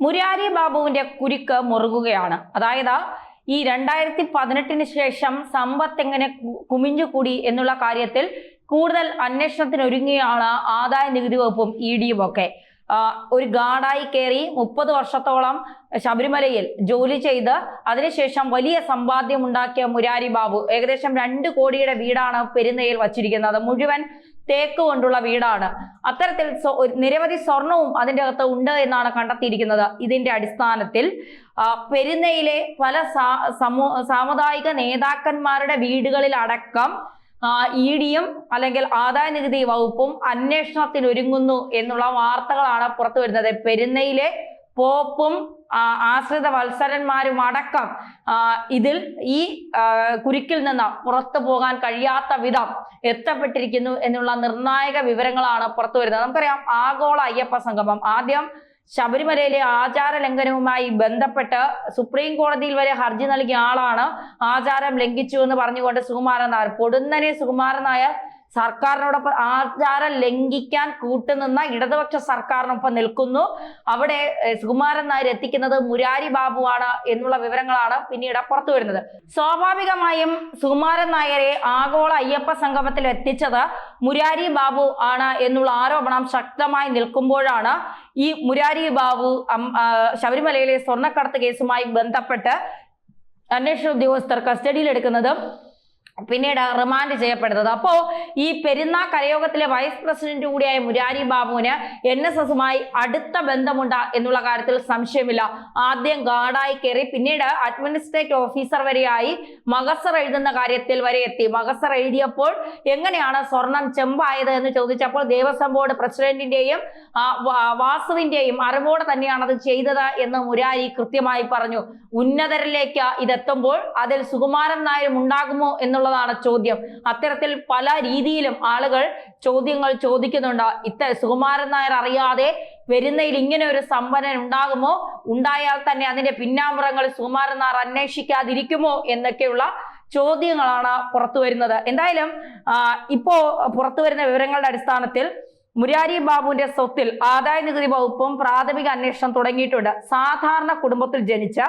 മുരാരി ബാബുവിന്റെ കുരുക്ക് മുറുകുകയാണ്. അതായത് ഈ രണ്ടായിരത്തി പതിനെട്ടിന് ശേഷം സമ്പത്ത് എങ്ങനെ കുമിഞ്ഞുകൂടി എന്നുള്ള കാര്യത്തിൽ കൂടുതൽ അന്വേഷണത്തിന് ഒരുങ്ങിയാണ് ആദായ നികുതി വകുപ്പും ഇ ഡിയും ഒക്കെ. ഒരു ഗാർഡായി കയറി മുപ്പത് വർഷത്തോളം ശബരിമലയിൽ ജോലി ചെയ്ത് അതിനുശേഷം വലിയ സമ്പാദ്യം ഉണ്ടാക്കിയ മുരാരി ബാബു ഏകദേശം രണ്ട് കോടിയുടെ വീടാണ് പെരുന്നയിൽ വച്ചിരിക്കുന്നത്. മുഴുവൻ തേക്ക് കൊണ്ടുള്ള വീടാണ്. അത്തരത്തിൽ നിരവധി സ്വർണവും അതിന്റെ അകത്ത് ഉണ്ട് എന്നാണ് കണ്ടെത്തിയിരിക്കുന്നത്. ഇതിന്റെ അടിസ്ഥാനത്തിൽ പെരുന്നയിലെ പല സമൂ സാമുദായിക നേതാക്കന്മാരുടെ വീടുകളിൽ അടക്കം ഇ ഡിയും അല്ലെങ്കിൽ ആദായ നികുതി വകുപ്പും അന്വേഷണത്തിന് ഒരുങ്ങുന്നു എന്നുള്ള വാർത്തകളാണ് പുറത്തു വരുന്നത് പെരുന്നയിലെ പോപ്പും ആശ്രിത വത്സരന്മാരും അടക്കം ഇതിൽ ഈ കുരുക്കിൽ നിന്ന് പുറത്തു പോകാൻ കഴിയാത്ത വിധം എത്തപ്പെട്ടിരിക്കുന്നു എന്നുള്ള നിർണായക വിവരങ്ങളാണ് പുറത്തു വരുന്നത്. നമുക്കറിയാം ആഗോള അയ്യപ്പ സംഗമം. ആദ്യം ശബരിമലയിലെ ആചാര ലംഘനവുമായി ബന്ധപ്പെട്ട് സുപ്രീം കോടതിയിൽ വരെ ഹർജി നൽകിയ ആളാണ് ആചാരം ലംഘിച്ചു എന്ന് പറഞ്ഞുകൊണ്ട് സുകുമാരൻ നായർ. പൊടുന്നനെ സുകുമാരൻ നായർ സർക്കാരിനോടൊപ്പം ആചാരം ലംഘിക്കാൻ കൂട്ടുനിന്ന ഇടതുപക്ഷ സർക്കാരിനൊപ്പം നിൽക്കുന്നു. അവിടെ സുകുമാരൻ നായർ എത്തിക്കുന്നത് മുരാരി ബാബുവാണ് എന്നുള്ള വിവരങ്ങളാണ് പിന്നീട് പുറത്തു വരുന്നത്. സ്വാഭാവികമായും സുകുമാരൻ നായരെ ആഗോള അയ്യപ്പ സംഗമത്തിൽ എത്തിച്ചത് മുരാരി ബാബു ആണ് എന്നുള്ള ആരോപണം ശക്തമായി നിൽക്കുമ്പോഴാണ് ഈ മുരാരി ബാബു ശബരിമലയിലെ സ്വർണക്കടത്ത് കേസുമായി ബന്ധപ്പെട്ട് അന്വേഷണ ഉദ്യോഗസ്ഥർ കസ്റ്റഡിയിൽ എടുക്കുന്നതും പിന്നീട് റിമാൻഡ് ചെയ്യപ്പെടുന്നത്. അപ്പോ ഈ പെരുന്നാ കരയോഗത്തിലെ വൈസ് പ്രസിഡന്റ് കൂടിയായ മുരാരി ബാബുവിന് എൻ എസ് എസുമായി അടുത്ത ബന്ധമുണ്ട് എന്നുള്ള കാര്യത്തിൽ സംശയമില്ല. ആദ്യം ഗാർഡായി കയറി പിന്നീട് അഡ്മിനിസ്ട്രേറ്റീവ് ഓഫീസർ വരെയായി മഗസർ എഴുതുന്ന കാര്യത്തിൽ വരെ എത്തി. മഗസർ എഴുതിയപ്പോൾ എങ്ങനെയാണ് സ്വർണം ചെമ്പായത് എന്ന് ചോദിച്ചപ്പോൾ ദേവസ്വം ബോർഡ് പ്രസിഡന്റിന്റെയും വാസുവിന്റെയും അറിവോടെ തന്നെയാണ് അത് ചെയ്തത് എന്ന് മുരാരി കൃത്യമായി പറഞ്ഞു. ഉന്നതരിലേക്ക് ഇതെത്തുമ്പോൾ അതിൽ സുകുമാരൻ നായരും ഉണ്ടാകുമോ എന്നുള്ളതാണ് ചോദ്യം. അത്തരത്തിൽ പല രീതിയിലും ആളുകൾ ചോദ്യങ്ങൾ ചോദിക്കുന്നുണ്ട്. ഇത്ത സുകുമാരൻ നായർ അറിയാതെ വരുന്നതിൽ ഇങ്ങനെ ഒരു സമ്പന്നൻ ഉണ്ടാകുമോ? ഉണ്ടായാൽ തന്നെ അതിന്റെ പിന്നാമ്പുറങ്ങൾ സുകുമാരൻ നായർ അന്വേഷിക്കാതിരിക്കുമോ? എന്നൊക്കെയുള്ള ചോദ്യങ്ങളാണ് പുറത്തു വരുന്നത്. എന്തായാലും ഇപ്പോ പുറത്തു വരുന്ന വിവരങ്ങളുടെ അടിസ്ഥാനത്തിൽ മുരാരി ബാബുവിന്റെ സ്വത്തിൽ ആദായ നികുതി വകുപ്പും പ്രാഥമിക അന്വേഷണം തുടങ്ങിയിട്ടുണ്ട്. സാധാരണ കുടുംബത്തിൽ ജനിച്ച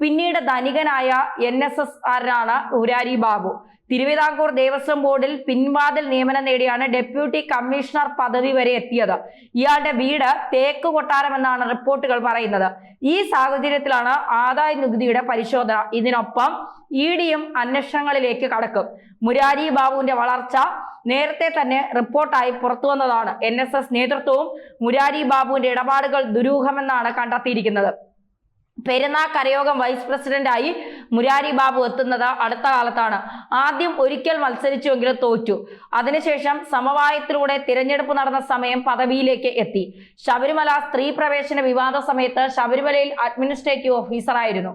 പിന്നീട് ധനികനായ എൻ എസ് എസ് ആരനാണ് മുരാരി ബാബു. തിരുവിതാംകൂർ ദേവസ്വം ബോർഡിൽ പിൻവാതിൽ നിയമനം നേടിയാണ് ഡെപ്യൂട്ടി കമ്മീഷണർ പദവി വരെ എത്തിയത്. ഇയാളുടെ വീട് തേക്ക് കൊട്ടാരം എന്നാണ് റിപ്പോർട്ടുകൾ പറയുന്നത്. ഈ സാഹചര്യത്തിലാണ് ആദായ നികുതിയുടെ പരിശോധന. ഇതിനൊപ്പം ഇ ഡിയും അന്വേഷണങ്ങളിലേക്ക് കടക്കും. മുരാരി ബാബുവിന്റെ വളർച്ച നേരത്തെ തന്നെ റിപ്പോർട്ടായി പുറത്തു വന്നതാണ്. എൻ നേതൃത്വവും മുരാരി ബാബുവിന്റെ ഇടപാടുകൾ ദുരൂഹമെന്നാണ് കണ്ടെത്തിയിരിക്കുന്നത്. പെരുന്നാ കരയോഗം വൈസ് പ്രസിഡന്റായി മുരാരി ബാബു എത്തുന്നത് അടുത്ത കാലത്താണ്. ആദ്യം ഒരിക്കൽ മത്സരിച്ചുവെങ്കിലും തോറ്റു. അതിനുശേഷം സമവായത്തിലൂടെ തിരഞ്ഞെടുപ്പ് നടന്ന സമയം പദവിയിലേക്ക് എത്തി. ശബരിമല സ്ത്രീ പ്രവേശന വിവാദ സമയത്ത് ശബരിമലയിൽ അഡ്മിനിസ്ട്രേറ്റീവ് ഓഫീസറായിരുന്നു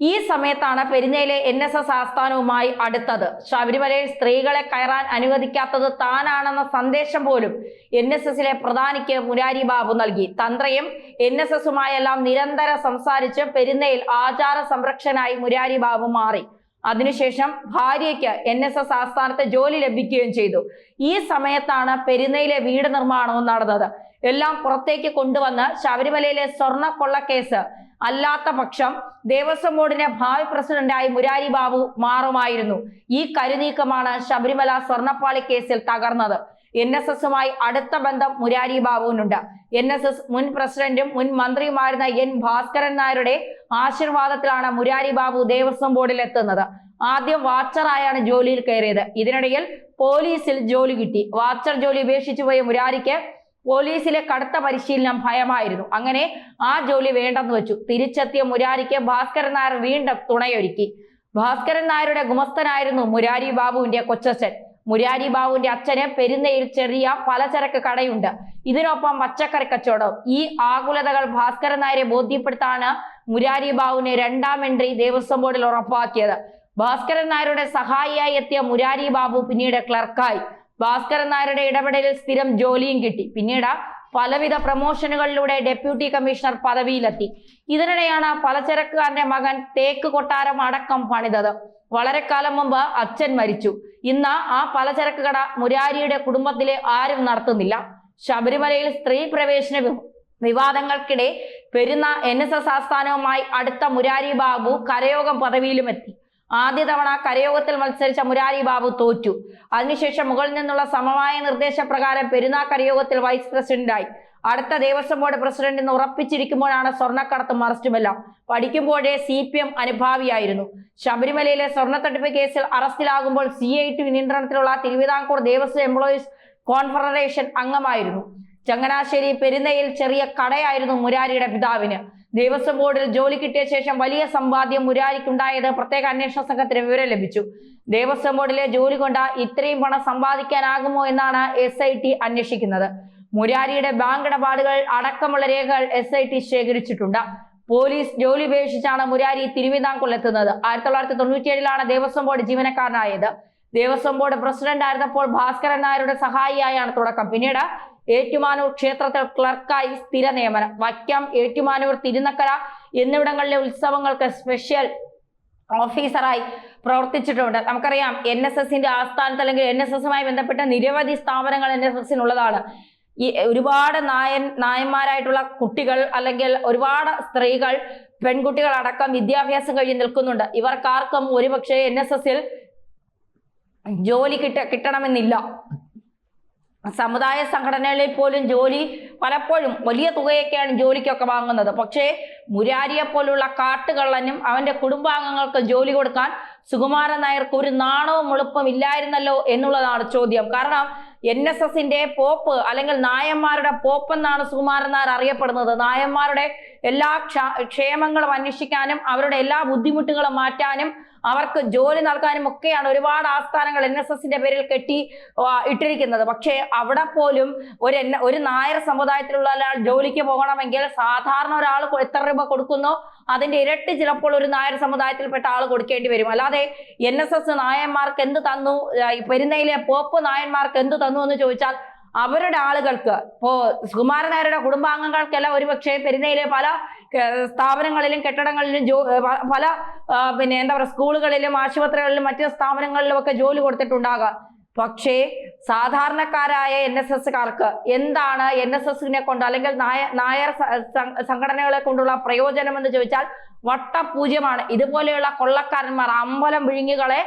ഈ സമയത്താണ് പെരിഞ്ഞയിലെ എൻ എസ് എസ് ആസ്ഥാനവുമായി അടുത്തത്. ശബരിമലയിൽ സ്ത്രീകളെ കയറാൻ അനുവദിക്കാത്തത് താനാണെന്ന സന്ദേശം പോലും എൻ എസ് എസിലെ പ്രധാനിക്ക് മുരാരി ബാബു നൽകി. തന്ത്രയും എൻ എസ് എസുമായെല്ലാം നിരന്തരം സംസാരിച്ച് പെരുന്നയിൽ ആചാര സംരക്ഷനായി മുരാരി ബാബു മാറി. അതിനുശേഷം ഭാര്യയ്ക്ക് എൻ എസ് എസ് ആസ്ഥാനത്ത് ജോലി ലഭിക്കുകയും ചെയ്തു. ഈ സമയത്താണ് പെരുന്നയിലെ വീട് നിർമ്മാണവും നടന്നത്. എല്ലാം പുറത്തേക്ക് കൊണ്ടുവന്ന് ശബരിമലയിലെ സ്വർണ കൊള്ളക്കേസ് അല്ലാത്ത പക്ഷം ദേവസ്വം ബോർഡിന്റെ ഭാവി പ്രസിഡന്റായി മുരാരി ബാബു മാറുമായിരുന്നു. ഈ കരുനീക്കമാണ് ശബരിമല സ്വർണപ്പാളി കേസിൽ തകർന്നത്. എൻ എസ് എസുമായി അടുത്ത ബന്ധം മുരാരി ബാബുവിനുണ്ട്. എൻ എസ് എസ് മുൻ പ്രസിഡന്റും മുൻ മന്ത്രിയുമായിരുന്ന എൻ ഭാസ്കരൻ നായരുടെ ആശീർവാദത്തിലാണ് മുരാരി ബാബു ദേവസ്വം ബോർഡിൽ എത്തുന്നത്. ആദ്യം വാച്ചറായാണ് ജോലിയിൽ കയറിയത്. ഇതിനിടയിൽ പോലീസിൽ ജോലി കിട്ടി. വാച്ചർ ജോലി ഉപേക്ഷിച്ചു പോയ മുരാരിക്ക് പോലീസിലെ കടുത്ത പരിശീലനം ഭയമായിരുന്നു. അങ്ങനെ ആ ജോലി വേണ്ടെന്ന് വെച്ചു. തിരിച്ചെത്തിയ മുരാരിക്ക് ഭാസ്കരൻ നായർ വീണ്ടും തുണയൊരുക്കി. ഭാസ്കരൻ നായരുടെ ഗുമസ്തനായിരുന്നു മുരാരി ബാബുവിന്റെ കൊച്ചച്ഛൻ. മുരാരി ബാബുവിന്റെ അച്ഛന് പെരുന്നയിൽ ചെറിയ പലചരക്ക് കടയുണ്ട്. ഇതിനൊപ്പം പച്ചക്കറി കച്ചവടം. ഈ ആകുലതകൾ ഭാസ്കരൻ നായരെ ബോധ്യപ്പെടുത്താണ് മുരാരി ബാബുവിനെ രണ്ടാം എൻട്രി ദേവസ്വം ബോർഡിൽ ഉറപ്പാക്കിയത്. ഭാസ്കരൻ നായരുടെ സഹായിയായി എത്തിയ മുരാരി ബാബു പിന്നീട് ക്ലർക്കായി. ഭാസ്കരൻ നായരുടെ ഇടപെടലിൽ സ്ഥിരം ജോലിയും കിട്ടി. പിന്നീട് പലവിധ പ്രമോഷനുകളിലൂടെ ഡെപ്യൂട്ടി കമ്മീഷണർ പദവിയിലെത്തി. ഇതിനിടെയാണ് പലചരക്കുകാരന്റെ മകൻ തേക്ക് കൊട്ടാരം അടക്കം പണിതത്. വളരെ കാലം മുമ്പ് അച്ഛൻ മരിച്ചു. ഇന്ന് ആ പലചരക്ക് കട മുരാരിയുടെ കുടുംബത്തിലെ ആരും നടത്തുന്നില്ല. ശബരിമലയിൽ സ്ത്രീ പ്രവേശന വിവാദങ്ങൾക്കിടെ പെരുന്ന എൻ എസ് എസ് ആസ്ഥാനവുമായി അടുത്ത മുരാരി ബാബു കരയോഗം പദവിയിലും എത്തി. ആദ്യ തവണ കരയോഗത്തിൽ മത്സരിച്ച മുരാരി ബാബു തോറ്റു. അതിനുശേഷം മുകളിൽ നിന്നുള്ള സമവായ നിർദ്ദേശപ്രകാരം പെരുന്നാ കരയോഗത്തിൽ വൈസ് പ്രസിഡന്റായി. അടുത്ത ദേവസ്വം ബോർഡ് പ്രസിഡന്റ് എന്ന് ഉറപ്പിച്ചിരിക്കുമ്പോഴാണ് സ്വർണക്കടത്തും അറസ്റ്റുമെല്ലാം. പഠിക്കുമ്പോഴേ സി പി എം അനുഭാവിയായിരുന്നു. ശബരിമലയിലെ സ്വർണത്തട്ടിപ്പ് കേസിൽ അറസ്റ്റിലാകുമ്പോൾ സി ഐ ടി നിയന്ത്രണത്തിലുള്ള തിരുവിതാംകൂർ ദേവസ്വം എംപ്ലോയീസ് കോൺഫെഡറേഷൻ അംഗമായിരുന്നു. ചങ്ങനാശ്ശേരി പെരുന്നയിൽ ചെറിയ കടയായിരുന്നു മുരാരിയുടെ പിതാവിന്. ദേവസ്വം ബോർഡിൽ ജോലി കിട്ടിയ ശേഷം വലിയ സമ്പാദ്യം മുരാരിക്കുണ്ടായത് പ്രത്യേക അന്വേഷണ സംഘത്തിന് വിവരം ലഭിച്ചു. ദേവസ്വം ബോർഡിലെ ജോലി കൊണ്ട് ഇത്രയും പണം സമ്പാദിക്കാനാകുമോ എന്നാണ് എസ് ഐ ടി അന്വേഷിക്കുന്നത്. മുരാരിയുടെ ബാങ്ക് ഇടപാടുകൾ അടക്കമുള്ള രേഖകൾ എസ് ഐ ടി ശേഖരിച്ചിട്ടുണ്ട്. പോലീസ് ജോലി ഉപേക്ഷിച്ചാണ് മുരാരി തിരുവിതാംകൂറിലെത്തുന്നത് ആയിരത്തി തൊള്ളായിരത്തി തൊണ്ണൂറ്റിയേഴിലാണ് ദേവസ്വം ബോർഡ് ജീവനക്കാരനായത്. ദേവസ്വം ബോർഡ് പ്രസിഡന്റ് ആയിരുന്നപ്പോൾ ഭാസ്കരൻ നായരുടെ സഹായിയായാണ് തുടക്കം. പിന്നീട് ഏറ്റുമാനൂർ ക്ഷേത്രത്തിൽ ക്ലർക്കായി സ്ഥിര നിയമനം. വൈക്കം ഏറ്റുമാനൂർ തിരുനക്കര എന്നിവിടങ്ങളിലെ ഉത്സവങ്ങൾക്ക് സ്പെഷ്യൽ ഓഫീസറായി പ്രവർത്തിച്ചിട്ടുണ്ട്. നമുക്കറിയാം എൻ എസ് എസിന്റെ ആസ്ഥാനത്ത് അല്ലെങ്കിൽ എൻ എസ് എസുമായി ബന്ധപ്പെട്ട നിരവധി സ്ഥാപനങ്ങൾ എൻ എസ് എസിനുള്ളതാണ് ഈ ഒരുപാട് നായൻ നായന്മാരായിട്ടുള്ള കുട്ടികൾ അല്ലെങ്കിൽ ഒരുപാട് സ്ത്രീകൾ പെൺകുട്ടികൾ അടക്കം വിദ്യാഭ്യാസം കഴിഞ്ഞ് നിൽക്കുന്നുണ്ട്. ഇവർക്കാർക്കും ഒരുപക്ഷെ എൻ എസ് എസിൽ ജോലി കിട്ട കിട്ടണമെന്നില്ല. സമുദായ സംഘടനകളിൽ പോലും ജോലി പലപ്പോഴും വലിയ തുകയൊക്കെയാണ് ജോലിക്കൊക്കെ വാങ്ങുന്നത്. പക്ഷേ മുരാരിയെ പോലുള്ള കാട്ടുകള്ളനും അവന്റെ കുടുംബാംഗങ്ങൾക്ക് ജോലി കൊടുക്കാൻ സുകുമാരൻ നായർക്ക് ഒരു നാണവും എളുപ്പം ഇല്ലായിരുന്നല്ലോ എന്നുള്ളതാണ് ചോദ്യം. കാരണം എൻ എസ് എസിന്റെ പോപ്പ് അല്ലെങ്കിൽ നായന്മാരുടെ പോപ്പ് എന്നാണ് സുകുമാരൻ നായർ അറിയപ്പെടുന്നത്. നായന്മാരുടെ എല്ലാ ക്ഷ- ക്ഷേമങ്ങളും അന്വേഷിക്കാനും അവരുടെ എല്ലാ ബുദ്ധിമുട്ടുകളും മാറ്റാനും അവർക്ക് ജോലി നൽകാനും ഒക്കെയാണ് ഒരുപാട് ആസ്ഥാനങ്ങൾ എൻ എസ് എസിന്റെ പേരിൽ കെട്ടി ഇട്ടിരിക്കുന്നത്. പക്ഷേ അവിടെ പോലും ഒരു ഒരു നായർ സമുദായത്തിലുള്ള ഒരാൾ ജോലിക്ക് പോകണമെങ്കിൽ സാധാരണ ഒരാൾ എത്ര രൂപ കൊടുക്കുന്നോ? അതിന്റെ ഇരട്ടി ചിലപ്പോൾ ഒരു നായർ സമുദായത്തിൽപ്പെട്ട ആൾ കൊടുക്കേണ്ടി വരും. അല്ലാതെ എൻ എസ് എസ് നായന്മാർക്ക് എന്ത് തന്നു? പെരുന്നയിലെ പോപ്പ് നായന്മാർക്ക് എന്ത് തന്നു എന്ന് ചോദിച്ചാൽ അവരുടെ ആളുകൾക്ക് ഇപ്പോ സുകുമാരനായരുടെ കുടുംബാംഗങ്ങൾക്കെല്ലാം ഒരുപക്ഷെ പെരുന്നയിലെ പല സ്ഥാപനങ്ങളിലും കെട്ടിടങ്ങളിലും ജോ പല പിന്നെ എന്താ പറയുക സ്കൂളുകളിലും ആശുപത്രികളിലും മറ്റ് സ്ഥാപനങ്ങളിലും ഒക്കെ ജോലി കൊടുത്തിട്ടുണ്ടാകാം. പക്ഷേ സാധാരണക്കാരായ എൻ എസ് എസ്സുകാർക്ക് എന്താണ് എൻ എസ് എസിനെ കൊണ്ട് അല്ലെങ്കിൽ നായ നായർ സംഘടനകളെ കൊണ്ടുള്ള പ്രയോജനം എന്ന് ചോദിച്ചാൽ വട്ടപൂജ്യമാണ്. ഇതുപോലെയുള്ള കൊള്ളക്കാരന്മാർ അമ്പലം വിഴുങ്ങികളെ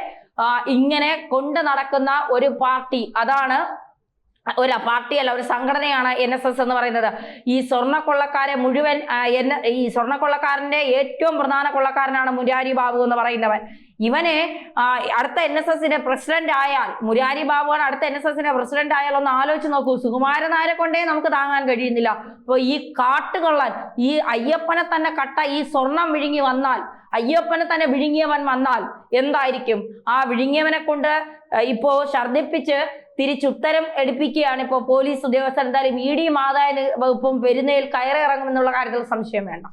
ഇങ്ങനെ കൊണ്ട് നടക്കുന്ന ഒരു പാർട്ടി അതാണ് ഒരു പാർട്ടിയല്ല ഒരു സംഘടനയാണ് എൻ എസ് എസ് എന്ന് പറയുന്നത്. ഈ സ്വർണ കൊള്ളക്കാരെ മുഴുവൻ ഈ സ്വർണ കൊള്ളക്കാരന്റെ ഏറ്റവും പ്രധാന കൊള്ളക്കാരനാണ് മുരാരി ബാബു എന്ന് പറയുന്നവൻ. ഇവനെ അടുത്ത എൻ എസ് എസിന്റെ പ്രസിഡന്റ് ആയാൽ മുരാരി ബാബുവാണ് അടുത്ത എൻ എസ് എസിന്റെ പ്രസിഡന്റ് ആയാൽ ഒന്ന് ആലോചിച്ച് നോക്കൂ. സുകുമാരൻ നായരെ കൊണ്ടേ നമുക്ക് താങ്ങാൻ കഴിയുന്നില്ല. അപ്പൊ ഈ കാട്ടുകൊള്ളാൻ ഈ അയ്യപ്പനെ തന്നെ കട്ട ഈ സ്വർണം വിഴുങ്ങി വന്നാൽ അയ്യപ്പനെ തന്നെ വിഴുങ്ങിയവൻ വന്നാൽ എന്തായിരിക്കും? ആ വിഴുങ്ങിയവനെ കൊണ്ട് ഇപ്പോ ഛർദിപ്പിച്ച് തിരിച്ചുത്തരം എടുപ്പിക്കുകയാണ് ഇപ്പോൾ പോലീസ് ഉദ്യോഗസ്ഥർ. എന്തായാലും ഇ ഡിയും ആദായ വകുപ്പും പെരുന്നയിൽ കയറിറങ്ങുമെന്നുള്ള കാര്യത്തിൽ സംശയം വേണ്ട.